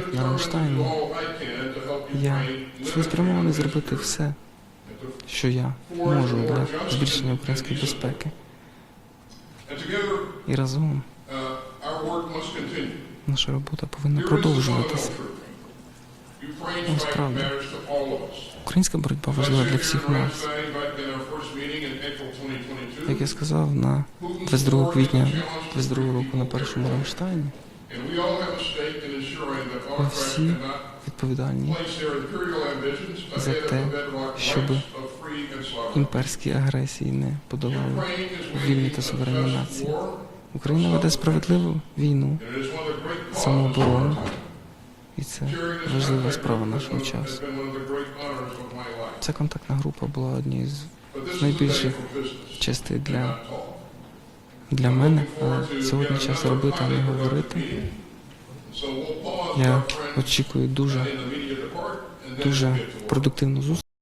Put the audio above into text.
тут, на Рамштайні, я цілеспрямований зробити все, що я можу для збільшення української безпеки. І разом наша робота повинна продовжуватися. Насправді. Українська боротьба важлива для всіх нас. Як я сказав, на 22 квітня 22 року на першому Рамштайні Ми всі відповідальні за те, щоб імперські агресії не подолали вільні та суверенні нації. Україна веде справедливу війну, самооборону, і це важлива справа нашого часу. Ця контактна група була однією з найбільших честей для, для мене, але сьогодні час робити, а не говорити. Я очікую дуже, дуже продуктивну зустріч.